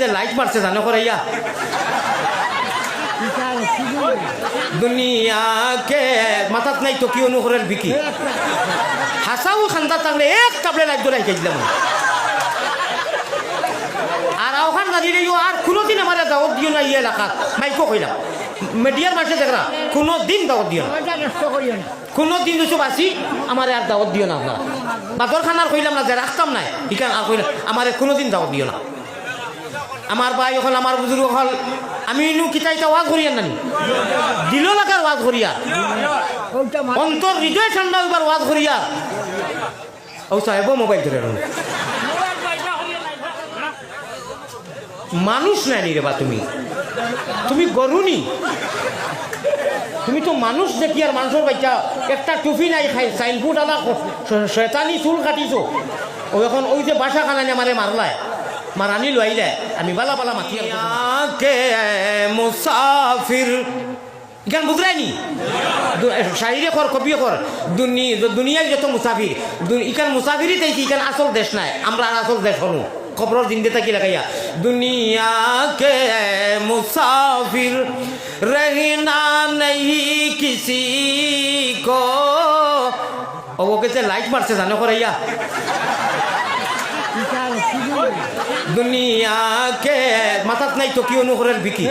যে লাইট মারছে, জানো করাইয়া দুনিয়াকে মাথাত নাই তো কি অনুকরের বিকি? হাসাও খান্দা থাকলে এক কাবলে লাইট ধরে খেয়েছিলাম আর ওখান দাঁড়িয়ে রইও আর কোনোদিন আমার দাওয়াত দিও না ইয়ে এলাকাত। মাইকো কইলাম। মিডিয়ার মাসে দেখরা কোনো দিন দাওয়াত দিও না। কোনো দিন দুশো বাসি আমার আর দাওয়াত দিও না আপনারা। বাতর খানার কইলাম না যে রাখতাম নাই, ইখান আর কইলাম, আমার কোনো দিন দাওয়াত দিও না। আমার ভাই হল, আমার বুজুর্গ হল, আমি ইনু কিতাইতা ওয়াজ করিয়ার নানি। দিল লাগার ওয়াজ করিয়ার অন্তর হৃদয় ঠান্ডা হইবার ওয়াজ করিয়ার ও সাহেব মোবাইল ধরে মানুষ নাই রে বা তুমি। তুমি গরুনি। তুমি তো মানুষ দেখি আর মানুষের বাচ্চা। একটা টুপি নাই, খাই সাইনফুট আলা, শয়তানি চুল কাটিছো। ও এখন ওই যে বাসা খানানি আমারে মারলায়। মারানি লইলে আমি বালা বালা মাতি কে মুসাফির জ্ঞান বুঝলাইনি শাড়িরে কর কবি কর দুনিয়ার যত মুসাফির ইখান মুসাফিরই তাই ইখান আসল দেশ নাই। আমরা আর আসল দেশ হনু খবরের জিন্দে থাকি লাগাইয়া দুনিয়া কে মুসাফির রহনা নেই কিসি কো। ও কেছে লাইট মারছে জানো করাইয়া দুনিয়াকে মাথাত নাই তো কি অনুকরের বিকি?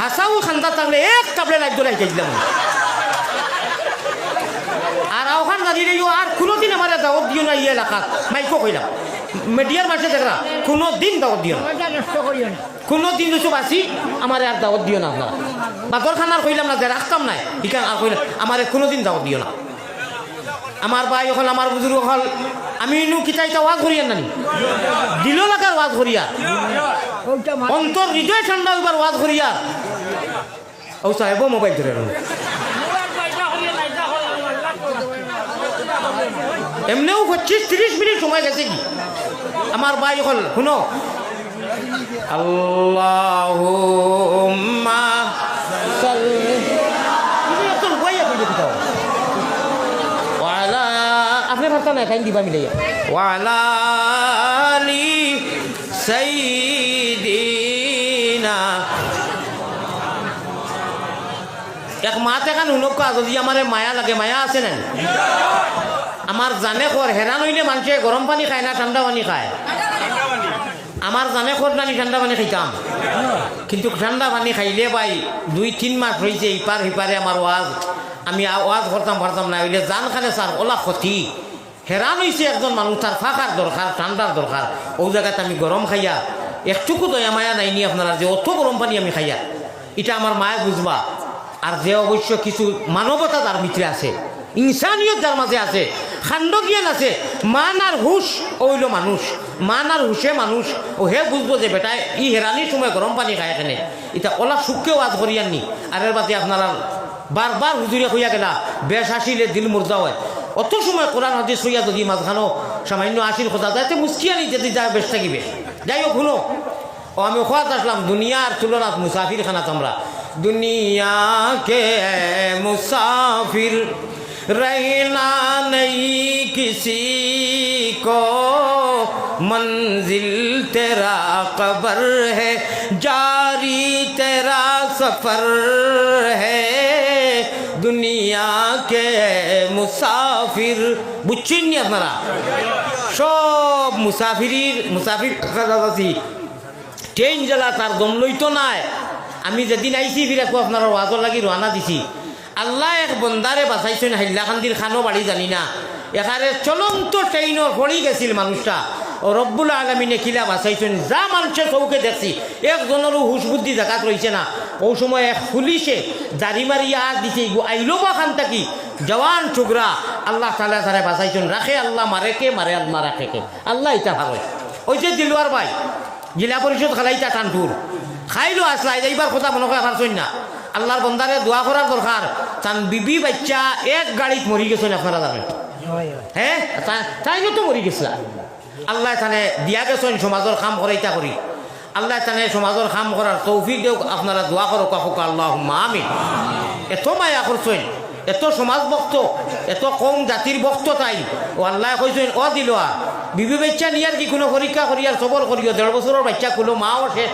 হাসাও খান্দা থাকলে এক কাবলে লাইট ধরে খেয়েছিলাম আর ওখান দাঁড়িয়ে রইও আর কোনোদিন আমার দাওয়াত দিও না ইয়ে এলাকাত। মাইকো কইলাম। মিডিয়ার মাসে দেখরা কোনো দিন দাওয়াত দিও না। কোনো দিন দুশো বাসি আমার আর দাওয়াত দিও না আপনারা। বাতর খানার কইলাম না যে রাখতাম নাই ইখান আর কইলাম আমার কোনো দিন দাওয়াত দিও না। আমার ভাই হল, আমার বুজুর্গ হল। আমি ইনু কিতাইতা ওয়াজ করিয়ার নানি। দিল লাগার ওয়াজ করিয়া। অন্তর হৃদয় ঠান্ডা হইবার ওয়াজ করিয়া। ও সাহেব মোবাইল ধরে এমনিও পঁচিশ তিরিশ মিনিট সময় গেছে কি? আমার ভাই হল, শুনো। আল্লাহ ভাবতা না খাই দিবা মিলাইয়া ওয়ালালি সাইদিনা। এক মাত এখান শুনক যদি আমার মায়া লাগে, মায়া আছে না আমার জানে খর হেরান হইলে মানুষে গরম পানী খায় না ঠান্ডা পানী খায়? আমার জানে খর নানি ঠান্ডা পানী খাইতাম কিন্তু ঠান্ডা পানী খাইলে ভাই, দুই, তিন মাস হয়েছে ইপার সিপারে আমার ওয়াজ। আমি ওয়াজ করতাম পারতাম না হইলে জান খানে স্যার ওলা ক্ষতি হেরান হয়েছে একজন মানুষ তার ফাঁকার দরকার, ঠান্ডার দরকার। ও জায়গাতে আমি গরম খাইয়া, একটুকু দয়া মায়া নাইনি আপনারা যে অত গরম পানি আমি খাইয়া। এটা আমার মায়া বুঝবা আর যে অবশ্য কিছু মানবতা তার ভিতরে আছে ইনসানিয়ত যার মাঝে আছে জ্ঞান আছে, মান আর হুশ ওইল মানুষ মান আর হুশে মানুষ ও হে বুঝব যে বেটা ই হেরানির সময় গরম পানি খায় এখানে এটা ওলা সুখকেও আজ করিয়াননি আর এর বাদে আপনারা বারবার হুজুরে হইয়া গেলা, বেশ আসিলে দিল মুর্দা হয়। অত সময় কোরআন হাদিস হইয়া যদি মাঝখানো সামান্য আসির কথা যাতে মুস্কিয়ানি যদি যায় বেশ থাকিবে যাই হোক শুনো ও আমি খোয়াত আসলাম দুনিয়ার তুলনাত মুসাফির খানাত আমরা দুনিয়া কে মুসাফির रहना नहीं किसी को मंजिल तेरा कबर है जारी तेरा सफर है দুনিয়া কে মুসাফির, বুঝছেন নি আপনারা? সব মুসাফিরির, মুসাফির কাছাকাছি ট্রেন জেলা তার দম লইতো নাই। আমি যেদিন আইছি বিরাকু আপনার ওয়াজর লাগি রওনা দিছি। আল্লাহ এক বন্দারে বাঁচাইছেন, হাইলাকান্দির খানো বাড়ি জানি না। এখানে চলন্ত ট্রেইনর পড়ি গেছিল মানুষটা। ও রব্বুল আলমিনে কিলা বাঁচাইছেন যা মানুষের চৌকে দেখছি, একজনেরও হুশ বুদ্ধি জাগাত রয়েছে না। ও সময় এক পুলিশে দাড়ি মারিয়া আর দিছে আইলো বা খান থাকি জওয়ান টুকরা, আল্লাহ তালা তারা বাঁচাইছেন। রাখে আল্লাহ, মারে কে? মারে আল্লাহ, রাখে কে? আল্লাহ ইটা ভালো। ওই যে দিলওয়ার ভাই, জেলা পরিষদ খালাইতা টানটুর খাইলো আসলা এইবার কথা মনে করে পারছেন না। আল্লাহর বন্দারে দোয়া করার দরকার। তান বিবি বাচ্চা এক গাড়িত মরি গেছেন আপনারা জানেন। হ্যাঁ তা- মরি গেছিলা আল্লাহ তানে দিয়া গেছেন সমাজের কাম করাইতা করি আল্লাহ তানে সমাজের কাম করার তৌফিক দেও আপনারা দোয়া করো কাকুক আল্লাহ আমি এত মায়া করছেন এত সমাজ ভক্ত, এত কম জাতির ভক্ত তাই। ও আল্লাহ কইছেন ও দিল বিবি বাচ্চা নিয়ে আর কি কোনো পরীক্ষা করি আর সবর করিও দেড় বছরের বাচ্চা কোনো মাও শেষ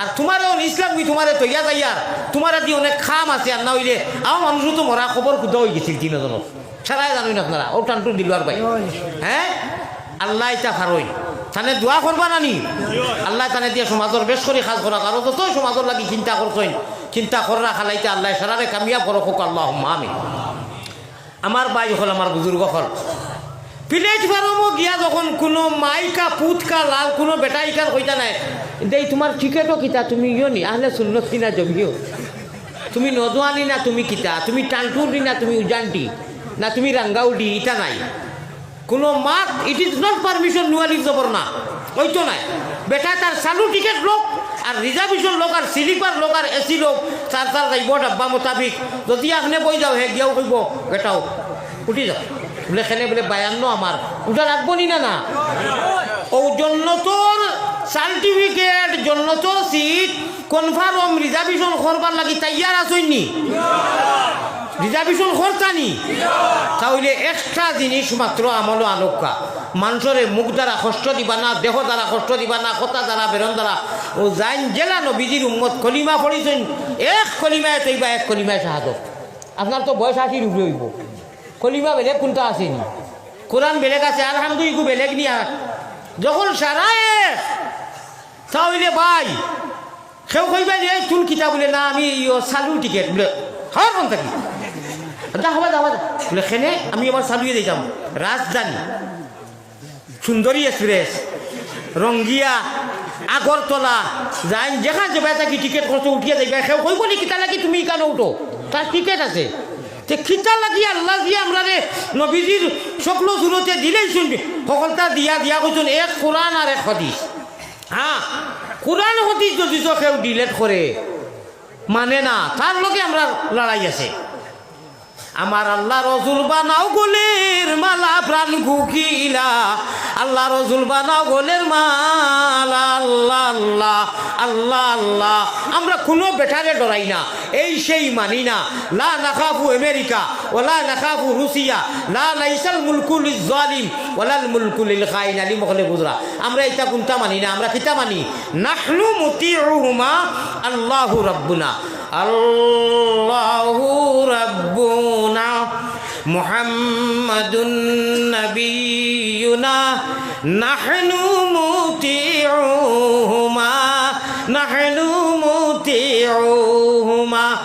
আর তোমারও ইসলাম কি তোমারে তৈয়া যাইয়ার তোমার আদি অনেক খাম আছে আর না হইলে আমার মানুষও তো মরা খবর কুদা হয়ে গেছিল তিনজনক। সারাই জানুই না আপনারা? ও টানটু দিল আর ভাই। হ্যাঁ। আল্লাহ ইটা ফারই তানে দোয়া করবা নানি? আল্লাহ তানে দিয়ে সমাজের বেশ করে কাজ করা কারও তো সমাজের লাগি চিন্তা করছেন চিন্তা করা খালাইতে আল্লাহ সারারে কামিয়াব করো হোক আল্লাহ আমি আমার বাই হল আমার বুজুর্গ হল প্লেট ফার্মও গিয়া যখন কোনো মাইকা, পুতকা, লাল কোনো বেটা ইকার কইতা নাই। দেই তোমার টিকেটও কিতা, তুমি ইয় নি? আহলে সুন্নত কিনা জমিও। তুমি নদোয়ানি না তুমি কিতা? তুমি টানটুরি না তুমি উজানটি না তুমি রাঙ্গাউডি ইটা নাই। কোনো মাত ইট ইজ নট পারমিশন নুয়ালির জবর না। ওইতো নাই। বেটা তার চালু টিকেট লোক আর রিজার্ভেশন লোক আর স্লিপার লোক আর এসি লোক চার চার যাইব ডাব্বা মোতাবিক। যদি আপনি বই যাও, হে গিয়াও কইব, বেটাও। উঠি যাও। বলে, খেলে বলে, বায়ান্ন আমার। উঠা রাখব নি না না? ও জন্নতর সার্টিফিকেট জন্নতর সিট কনফার্ম রিজার্ভেশন করবার লাগি তাইয়ার আসইনি রিজার্ভেশন করতানি তাহলে এক্সট্রা জিনিস মাত্র আমল আলোকা মানুষরে মুখ দ্বারা কষ্ট দিবা না, দেহ দ্বারা কষ্ট দিবা না, কথা দ্বারা, বেরন দ্বারা। ও যাইন জেলা নবীজির উম্মত কলিমা পড়িছেন, এক কলিমায় তৈবা, এক কলিমায় শাহাদত। আপনার তো বয়স আশির উপরে হইব। কলিমা বেলেগ কোনটা আসেনি কোরআন বেলেগ আছে আর হামদু ইগু বেলেগ নিয়া যখন সারা এক তাহলে ভাই, সেও কইবা যে চুল কিতা বলে, না, আমি ইয়ো চালু টিকেট বলে হ্যাঁ কোন থাকি? যা হবা হবা বলে, খেনে, আমি এবার চালুয়ে দিতাম রাজধানী সুন্দরী এক্সপ্রেস রঙ্গিয়া আগরতলা যাই, যেখান যাবে থাকি টিকেট করতে উঠিয়ে যাইবে সেও কইব নি, কিতা লাগি, তুমি কেন উঠো। তার টিকেট আছে। তে খিতা লাগি আল্লাহ দিয়ে আমরা রে নবীজির সকল জুরতে দিলেই শুনবে। সকলটা দিয়া দিয়া কইছেন এক কোরআন আর এক হদিস। হ্যাঁ কোরআন হদিস যদি তো কেউ ডিলেট করে মানে না তার লগে আমরা লড়াই আছে। আমার আল্লাহ রসুল বানাও গোলের মালা প্রাণ গুকিলা আল্লাহ রসুল বানাও গোলের মালা, আল্লাহ আল্লাহ আল্লাহ আল্লাহ। আমরা কোনো বেটারে ডরাই না, এই সেই মানি না। লা নাখাফু আমেরিকা ওলা নাখাফু রুসিয়া, লা লাইসাল মুলকুল জালিম ওলাল মুলকুল খাইন আলী মখলে গুজরা আমরা এটা কোনটা মানি না, আমরা কিতা মানি? নাহনু মুতিউহুমা আল্লাহু রাব্বুনা। আল্লাহু রাব্বুনা। محمد نبينا نحن مطيعهما نحن مطيعهما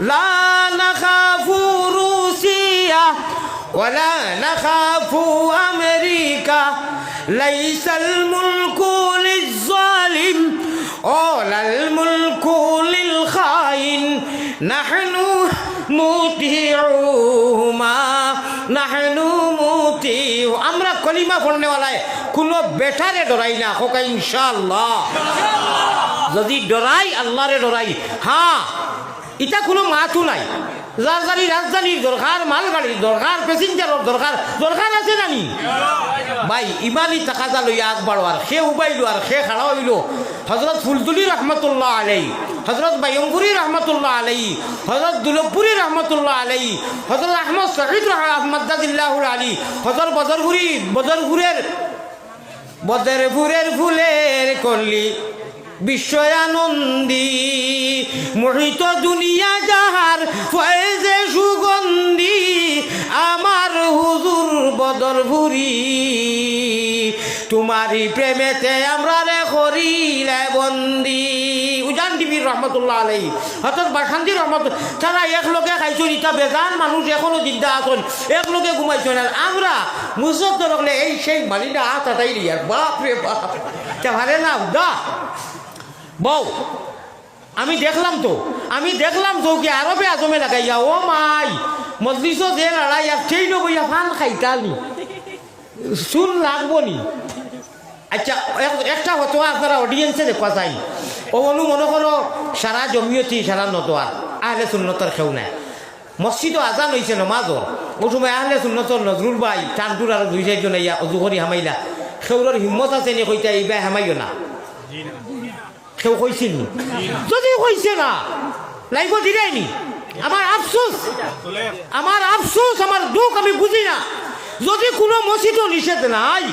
لا نخاف روسيا ولا نخاف أمريكا. ليس الملك للظالم ولا الملك للخائن نحن আমরা কলিমা পড়নেওয়ালায় কোনো বেটারে ডরাই না, হোক ইনশাল্লাহ যদি ডরাই, আল্লাহরে ডরাই। হ্যাঁ এটা কোনো মাথু নাই। রাজধানী, রাজধানীর দরকার, মালগাড়ির দরকার প্যাসেঞ্জারের দরকার দরকার আছে জানি ভাই, ইমানই টাকাটা লইয়া আগবাড়ো আর সে উবাইলো আর সে খাড়া হইল। হজরত ফুলতুলি রহমতুল্লাহ আলাই হজরত বাইয়ঙ্গুরি রহমতুল্লাহ আলাই হজরত দুলপুরি রহমতুল্লাহ আলাই হজরত আহমদ শহীদ আহমদাদিল্লাহুর আলী, হজরত বদরগুরি বদরগুরের বদরপুরের ফুলের কল্লি। বিশ্বয়ানন্দী, মোহিত দুনিয়া যাহার ফয়েজে সুগন্ধি, আমার হুজুর বদরপুরি তোমারই প্রেমেতে আমরা রে করিলে বন্দি। উজান টিভির রহমতুল্লাহ আলাই হঠাৎ বাসান্তি রহমত তারা এক লোকে খাইছো ইটা বেজান, মানুষ এখনও চিন্তা আসন এক লোকে ঘুমাইছো না। আমরা মুসত রাখলে এই সেই মালিটা হাত হাতাই দিয়ার বাপ। রে বাপ ভালে না দা বউ, আমি দেখলাম তো, আমি দেখলাম তো কি আরবে আজমে লাগাইয়া, ও মাই মজলিস যে লড়াই আর সেই নবইয়া ফান খাইতালি। শুন লাগবো নি। আচ্ছা এক- একটা হতো আপনারা অডিয়েন্সে দেখা চাই ও বলু, মনে করো, সারা জমিয়তি, সারা নতোয়ার আহলে সুন্নতর খেউ নাই। মসজিদও আজান হয়েছে নমাজর ও সময় আহলে সুন্নতর নজরুল ভাই টানটুর আর দুই চারজন ইয়া অজু করি হামাইলা। খেউরর হিম্মত আছে নি, কইতা এইবাই হামাইও না। কেউ কইছিল যদি কইছে না লাইব দিলাই নি আমার আফসোস আমার আফসোস, আমার দুঃখ, আমি বুঝি না। যদি কোনো মসজিদও নিষেধ নাই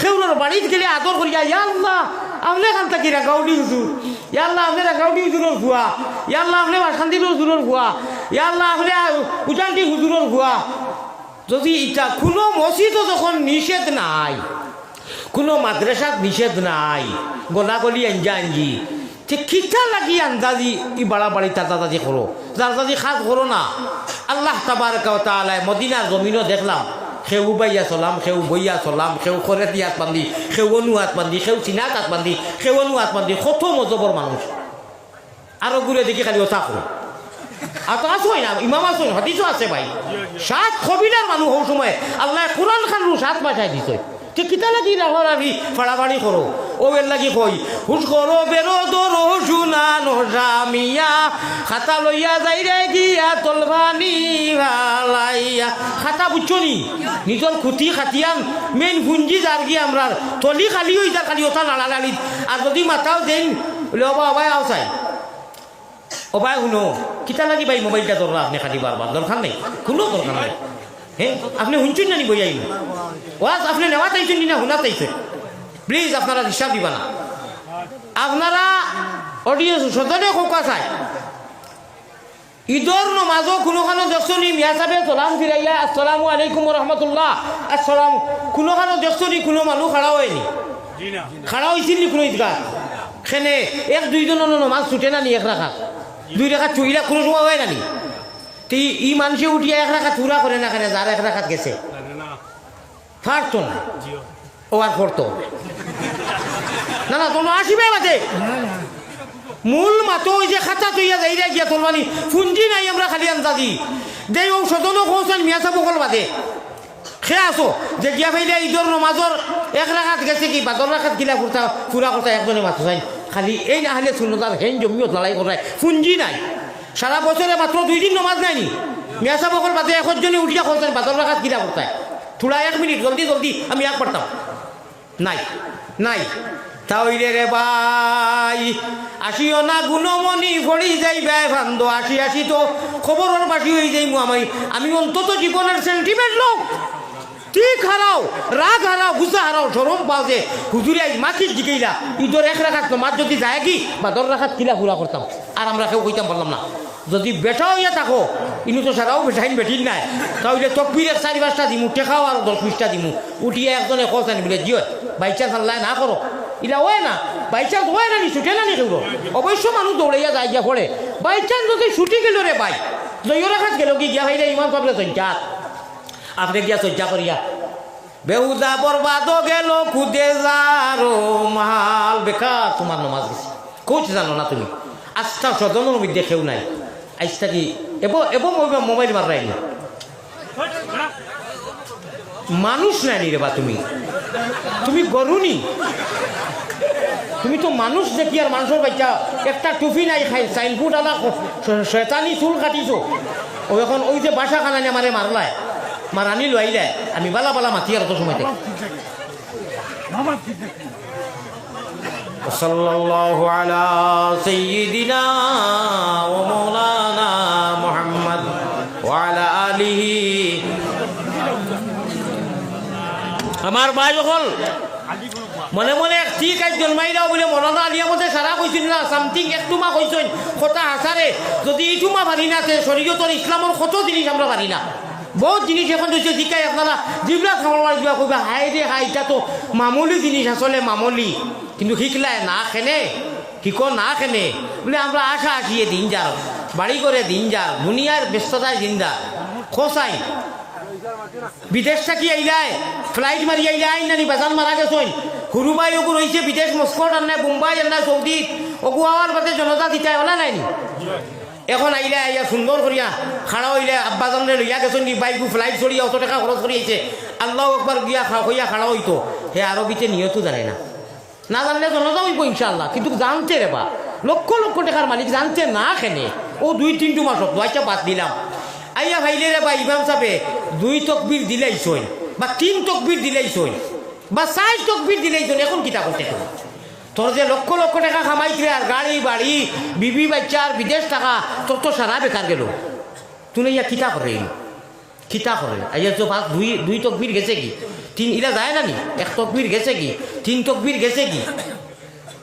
সেউলোর বাড়িতে গেলে আদর করিয়া, ইয়া আল্লাহ আপনি এখান থেকে রাগাউডি হুজুর? ইয়া আল্লাহ আপনি রাগাউডি হুজুরের ভুয়া? ইয়া আল্লাহ আপনি বাসান্দির হুজুরের ভুয়া? ইয়া আল্লাহ আপনি উজানটি হুজুরের ভুয়া? যদি ইটা কোনো মসজিদও যখন নিষেধ নাই কোনো মাদ্রাসাত নিষেধ নাই। গলাগলি আঞ্জা আঞ্জি। ঠিক খিঠা লাগি আন্দাজি ই বাড়াবাড়ি তাতাজি করো দাদাজি খাস করো না। আল্লাহ তাবার তালায় মদিনার জমিনও দেখলাম। সেউ বাইয়া চলাম, সেউ বইয়া চলাম, সেউ খরে দিয়াত বান্ধি, সেউ অনু হাত বান্ধি, সেউ চিনাত হাত বান্ধি, সেউ অনু হাত বান্ধি, কত মজবর মানুষ আরও ঘুরে দেখি খালি ওঠা করো আর তো আসোই না, ইমাম আসোই হাদিসও আছে ভাই। সাত কবিরার মানুষ হও সময় আল্লাহ কোরআন খান সাত মাসায় দিছে। ঠিক কিতা লাগি রাখর আমি ফাড়াফাড়ি করো। ও বের লাগি কই হুস করো, বেরো, দরো শুনানো জামিয়া, খাতা লইয়া যাই রে গিয়া তলবানি ভালাইয়া খাতা বুঝছ নি? নিজের খুঁটি খাতিয়ান মেন ফুঞ্জি যার গিয়ে আমরা তলি খালি হয়ে যা খালি ওটা লাড়ালাড়ি আর যদি মাথাও দেন বলে, অবা, অবাই আওসাই ও ভাই শুনো, কিতা লাগি ভাই মোবাইলটা দরকার আপনি খালি বারবার দরকার নেই, কোনো দরকার নেই। হ্যাঁ আপনি শুনছেন না নি বই আইন ওয়াজ আপনি নেওয়া চাইছেন না শুনা চাইছেন? প্লিজ আপনারা হিসাব দিবা না। আপনারা অডিয়েন্স সদনে কোকা চাই ঈদর নমাজও কোনোখানো দেখছনি মিয়া সাহেবে সালাম ফিরাইয়া আসসালামু আলাইকুম রহমতুল্লাহ আসসালাম কোনোখানো দেখছনি কোনো মানুহ খাড়া হয়নি খাড়া হয়েছিল নি। কোনো ঈদগাহ? সেনে এক দুইজনের নমাজ ছুটে না নি এক রাখা দুই রাখা চুইরা কোনো সময় হয় না নি? তে ই মানুষে উঠিয়া এক রাখা চুরা করে না কেন যার এক রাখাত গেছে। ফারতো না। ও আর করতো না না তোমরা আসিবে মাঝে মূল মাতো ওই যে খাতা তৈয়া যাই রে গিয়া তোলবানি ফুঞ্জি নাই আমরা খালি আন্দাজি। দেই ও সদনও কৌশল মিয়া সাবো কল বাদে। সে আসো যে গিয়া ফাইলে ঈদর নমাজর এক রাখাত গেছে কি বাদর রাখাত গিলা ফুরতা ফুরা করতা একজনে মাথা চাই। খালি এই না হলে শুনো তার হেন জমিও লড়াই করায় ফুঞ্জি নাই। সারা বছরে মাত্র দুই দিন নমাজ নাইনি। মিয়া সাবো কল বাদে একজনে উঠিয়া করতেন বাদর রাখাত গিলা করতায়। থোড়া এক মিনিট, জলদি জলদি, আমি এক পারতাম। নাই নাই। তাইলে রে ভাই, আসিও না গুণমণি ভরি যাই ব্যয় ভান্দ আসি আসি তো খবরের বাসি হয়ে যাই আমি আমি অন্তত জীবনের সেন্টিমেন্ট লোক ঠিক হারাও, রাগ হারাও, গুসা হারাও সরম পাও যে। হুজুরি আই মাছির জিকেইলা ঈদর এক রাখাত মাছ যদি যায় কি, বা দর রাখাত কিলা হুরা করতাম। আর আমরা কেউ কইতাম বললাম না। যদি বেটা হইয়া থাকো, ইনু তো সারাও বেটাইন বেটিন নাই। তাহলে তকবির এক চারি পাঁচটা দিমু, টেকাও আর দশ বিশটা দিমু। উঠিয়ে একজনে কস আনি বলে জিও বাই চান্স আল্লাহ না করো। ইলা, ওয়ে না বাই চান্স ওয়ে না নি, ছুটে না নি কেউ? অবশ্য মানুষ দৌড়াইয়া যায় গিয়া পড়ে। বাই চান্স যদি ছুটি গেল রে জয় রাখাত গেল কি, গিয়া ভাইরে ইমান পাবলে সজ্জা আপনি গিয়া সজ্জা করিয়া। বেহুদা বরবাদ গেল, খুদে যারো মাল। বেকার তোমার নমাজ গেছে। কোচ জানো না তুমি। আস্থা সদনের মধ্যে কেউ নাই। আজটা কি এব এব মোবাইল মারাই না। মানুষ নাই রে বা তুমি। তুমি গরুনি তুমি তো মানুষ দেখি আর মানুষের বাচ্চা। একটা টুপি নাই খাই সাইনফুট আলা শয়তানি চুল কাটিছো। ও এখন ওই যে বাসা খানানি আমারে মারলায়। মারানি লইলে আমি বালা বালা মাতি আর তো সময় থেকে وصلى الله على سيدنا ومولانا محمد وعلى آله আমার ভাই হল মনে মনে ঠিক আজ জন্মাই দাও বলে মনত আলিয়া মতে সারা কইছিল না সামথিং একটু মা কইছেন কথা হাসারে যদি এইটু মা পারি না তে শরীয়তর ইসলামর কত জিনিস আমরা পারি না বহুত জিনিস এখন হয়েছে জিকাই আপনারা। যিবিলাক খাবার কিবা কইবা, হাই রে হাই এটা তো মামুলি জিনিস আসলে মামুলি। কিন্তু শিখলাই না খেনে। শিক, না খেনে। বলে আমরা আশা আসিয়ে দিন যার বাড়ি করে দিন যার দুনিয়ার ব্যস্ততায় যা খোসাই বিদেশ থাকি আইলাই ফ্লাইট মারি আইলে আইন নানি বেজান মারা গেছইন হুরুবাই ওগু রয়েছে বিদেশ মস্কোট আর মুম্বাই নাই সৌদি ওগু আওয়ার বাদে জনতা দিতাই ওলা নাইনি এখন আইলে আইয়া সুন্দর করিয়া খাড়া হইলে আব্বাজনে লইয়া গেছেন কি, বাইকু ফ্লাইট চড়িয়া অত টাকা খরচ করি আইছে আল্লাহ একবার গিয়া হইয়া খাড়া হইতো। হে আরবিতে নিয়তো জানে না। না জানলে জনতা হইব ইনশাল্লাহ কিন্তু জানতে রে বা লক্ষ লক্ষ টাকার মালিক জানতে না খেনে। ও দুই তিনটু মাসত দুয়াইটা বাদ দিলাম। আইয়া ভাইলে রে বা ইমাম সাহেবে দুই তকবির দিলেই সই বা তিন তকবির দিলেই সই বা চার তকবির দিলেই সই এখন কিতা করতে তোর যে লক্ষ লক্ষ টাকা কামাইছে আর গাড়ি, বাড়ি, বিবি, বাচ্চা আর বিদেশ টাকা, তোর তো সারা বেকার গেল। তুই ইয়া কিতা করে কিতা করে? আইয়া তো পাঁচ, দুই দুই তকবির গেছে কি? তিন ইরা যায় না নি? এক তকবির গেছে কি? তিন তকবির গেছে কি?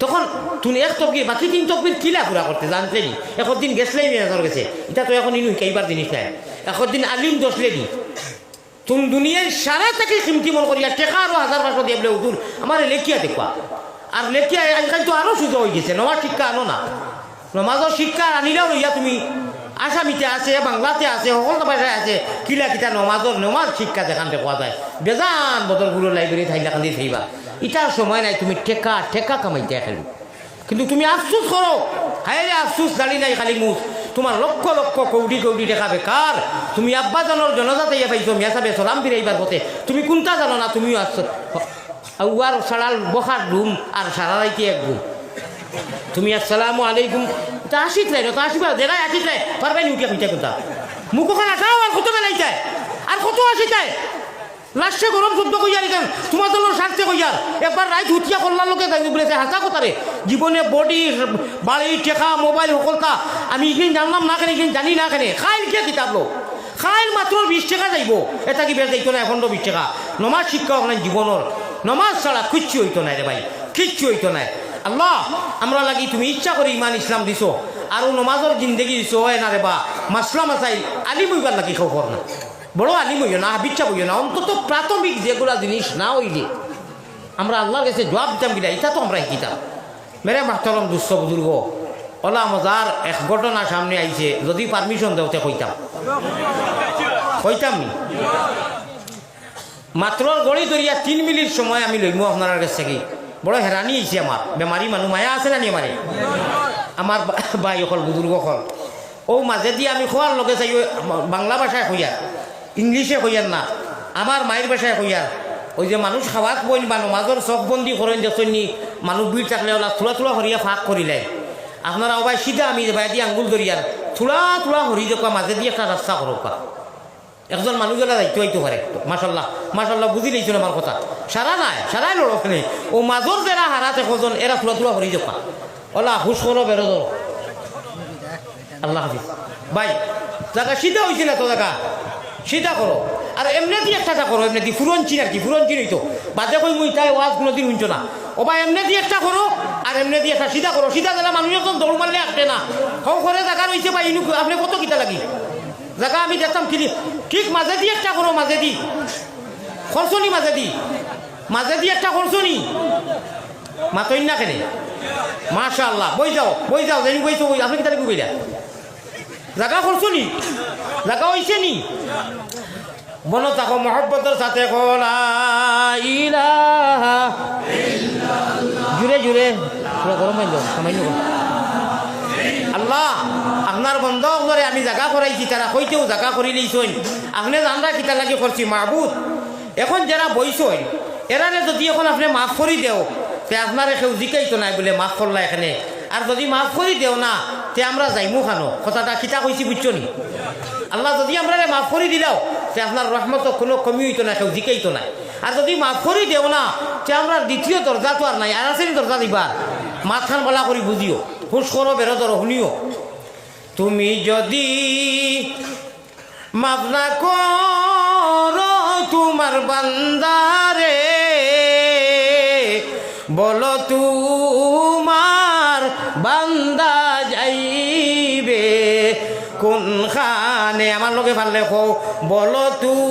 তখন তুমি এক তকবির, বাকি তিন তকবির কিলা পুরা করতে, জানতে নি? এখন দিন গেছলেই মেয়াজর গেছে। এটা তো এখন ইনু শিকাইবার জিনিস নাই। এখন দিন আলিম দোষলে নি। তুমি দুনিয়ার সারা থেকে কিমতি মন করিয়া টেকা আরও হাজার পাঁচশো দিয়ে বলে উদুর আমার লেখিয়া দেখবা আর লেখিয়া আজকাল তো আরও সুযোগ হয়ে গেছে, নমাজ শিক্ষা আনো না। নমাজের শিক্ষা আনিলেও লইয়া তুমি আসামিতে আছে, বাংলাতে আছে, সকল ভাষায় আছে, কিলা কিতা নমাজর নমাজ শিক্ষা থেকে পাওয়া যায়। বেজান বদরগুলো লাইব্রেরি থাইলা খালি থাইবা ইটার সময় নাই, তুমি টেকা টেকা কামাইতে খেলো কিন্তু তুমি আফসুস করো হায় আফসুস দাঁড়ি নাই, খালি মুখ তোমার লক্ষ লক্ষ কৌডি কৌডি দেখা বেকার তুমি আব্বা জানোর জনজাতে ইয়া পাইছো, মিয়া সাবে সলাম ফিরাইবার পথে। তুমি কোনটা জানো না তুমিও আসছো উয়ার সারাল বসার ঘুম আর সারা রাইতে এক ঘুম তুমি আসসালামু আলাইকুম। তা আসিত নাই তা আসিবা? দেখাই আসিত নাই পারবাই উঠিয়া কইতা কথা মুখ ওখানে আসাও আর কত বেলাইতে আর কত আসিতে লাস্টে গরম শুদ্ধ কইয়া দিতেন তোমার জন্য স্বার্থে কইয়ার একবার রাইত উঠিয়া করলার লোকে বলেছে হাসা কথারে? জীবনে বডি বাড়ি, টেকা মোবাইল সকলটা আমি এইখিনি জানলাম না কেন এইখিনি জানি না কেন। খাইল কে কিতাব লোক খাইল মাত্র বিশ টাকা যাইব। এটা কি বেশ যাইতো না এখন বিশ টাকা। নমাজ শিক্ষা ওখানে জীবনের নমাজ ছাড়া কিচ্ছু হইতো নাই রে ভাই, কিচ্ছু হইতো নাই আল্লাহ, আমরা লাগি তুমি ইচ্ছা করে ইমান ইসলাম দিছো, আর নমাজের জিন্দগি দিছো, হয় না রে বা, মাসলা মাসাইল আলিম হইবার লাগি খবর না। বড় আলিম হইও না বিচ্ছা হইও না, অন্তত প্রাথমিক যেগুলা জিনিস না হইলে, আমরা আল্লাহর কাছে জবাব দিতাম কিনা, এটা তো আমরা শিকিতাম মেরে মাহতরম দুঃস্থ বুজুর্গ ওলা মজার এক ঘটনা সামনে আইছে, যদি পারমিশন দেওতে কইতাম। কইতাম নি? মাত্র গড়ি ধরিয়া তিন মিনিট সময় আমি লইমু আপনার কাছ থেকে। বড় হেরানি আইছে আমার বেমারি মানুষ মায়া আছে না নি আমারে আমার বাই অকল বুজুর্গ অকল। ও মাঝে দিয়ে আমি খোয়ার লগে চাই বাংলা ভাষায় কইয়ার ইংলিশে কইয়ার না। আমার মায়ের ভাষায় কইয়ার ওই যে মানুষ খাওয়াত বইন বা নমাজর চকবন্দি করেন দেখছেন নি মানুষ ভিড় থাকলে ওলা থোড়া থোড়া হরিয়া ফাঁক করিলে আপনারা ওবাই সিধা আমি বাই দিয়ে আঙ্গুল ধরিয়ার থোড়া থোড়া হরি দেখবা মাঝে দিয়ে একটা রাস্তা করবা একজন মানুষেরা দায়িত্ব হইতে পারে। মাসাল্লাহ মাসাল্লাহ বুঝি লইছিল আমার কথা। সারা নাই, সারাই লড়ক নেই ও মাজর যারা হারাতে কজন এরা তুলা তুলা হরি জপা। ওলা হুশ করো বেরো ধরো আল্লাহ হাফিজ। ভাই জায়গা সিধা হয়েছে না তো জায়গা সিধা করো আর এমনি দিয়ে একটা করো এমনি দিয়ে ফুরঞ্চিন আর কি ফুরঞ্চিন হইতো বাদে কই মুই তাই ওয়াজ কোনোদিন শুনছো না। ও ভাই, এমনি দিয়ে একটা করো আর এমনি দিয়ে একটা সিধা করো সিধা দিলে মানুষ দৌড় মারলে আসবে না। হও করে জায়গা রয়েছে ভাই, ইনু, আপনি কত কিতা লাগি? জায়গা আমি দেখতাম কি ঠিক মাঝে দিয়ে একটা করো মাঝে দি খরচনি মাঝে দি মাঝে দিয়ে একটা খরচনি মাতইন না কেনে মাশা আল্লাহ বই যাও বই যাও জানি বইছো বই আপনি কিতা কইলা জায়গা খরচনি জায়গা হইছে নি মনে থাকো মহব্বতের সাথে জুড়ে জুড়ে গরম যাও সামান্য। আল্লাহ, আপনার বন্ধ করে আমি জাগা করাইছি তারা কইতেও জাগা করি লইছইন আপনি জানরা কিতা লাগে করছি মাহবুদ। এখন যারা বইছইন এরারে যদি এখন আপনি মাফ করি দেও, তে আপনারে কেউ জিকাইতো নাই বলে মাফ করলা এখানে। আর যদি মাফ করি দেও না, তে আমরা যাইমু খানো। কথাটা কিতা কইছি বুঝছ নি? আল্লাহ যদি আমরা মাফ করে দিলাও, তে আপনার রহমত কোনো কমি হইতো না কেউ জিকাইতো নাই। আর যদি মাফ করে দেও না, তে আমরা দ্বিতীয় দরজা তো আর নাই আর আছে দরজা দিবার মাথান বলা করি বুঝিও হুশ করো বেরো ধরো শুনিও। তুমি যদি মাফ না করো তোমার বান্দারে, বলো তোমার বান্দা যাইবে কোনখানে? আমার লোকে পারলে কো বলো তোমার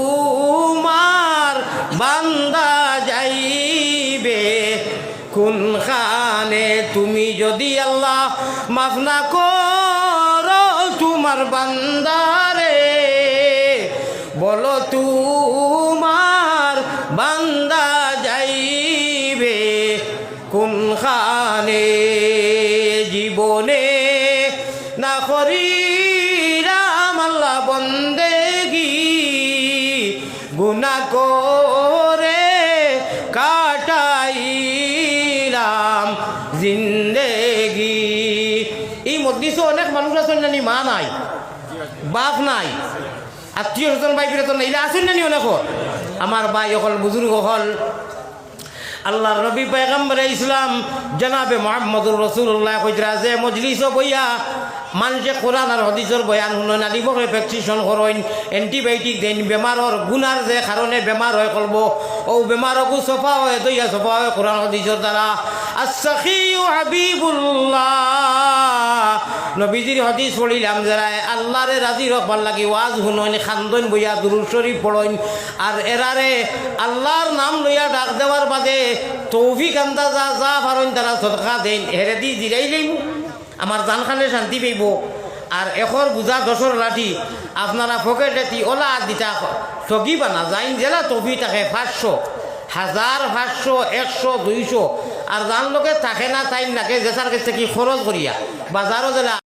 মাফ না করো তোমার বান্দারে। বলো তোমার বান্দা যাইবে কোনখানে? জীবনে না করিরাম আল্লাহ বন্দেগি মা নাই, বাপ নাই, আত্মীয় স্বজন ভাই ফিরে নাই আছেন জানি অনেক? আমার ভাই অকল বুজুর্গ হল আল্লাহর নবী পয়গম্বরে ইসলাম জনাবে মোহাম্মদুর রসুল্লাহ কইতরা যে মজলিস বইয়া মানুষে কোরআন আর হদিসর বয়ান শুনেন আলিমকে ভ্যাকসিনেশন করেন। এন্টিবায়োটিক দেন বেমারর গুণার যে কারণে বেমার হয় করব ও বেমারকু সফা হয়, দইয়া সফা হয় কোরআন, হদিসর দ্বারা নবীজির হদিস পড়িলাম, যারা আল্লাহরে রাজি রকবার লাগি ওয়াজ শুনইন খান্দন বইয়া দুরুদ শরীফ পড়ইন, আর এরারে আল্লাহর নাম লইয়া ডাক দেওয়ার বাদে তৌফিক আন্দা যা যা পারেন তারা সদকা দেন, হেরে দি জিরাই লইব আমার জানখানে শান্তি পাইব। আর এখর বুঝা দশর লাঠি, আপনারা ফকেটেতি ওলা দিতা ঠগি বানা যাইন জেলা তফি থাকে পাঁচশো, হাজার পাঁচশো, একশো, দুইশো আর যার লোকে থাকে না তাই যে সার কাছে কি খরচ করিয়া বাজারও জেলা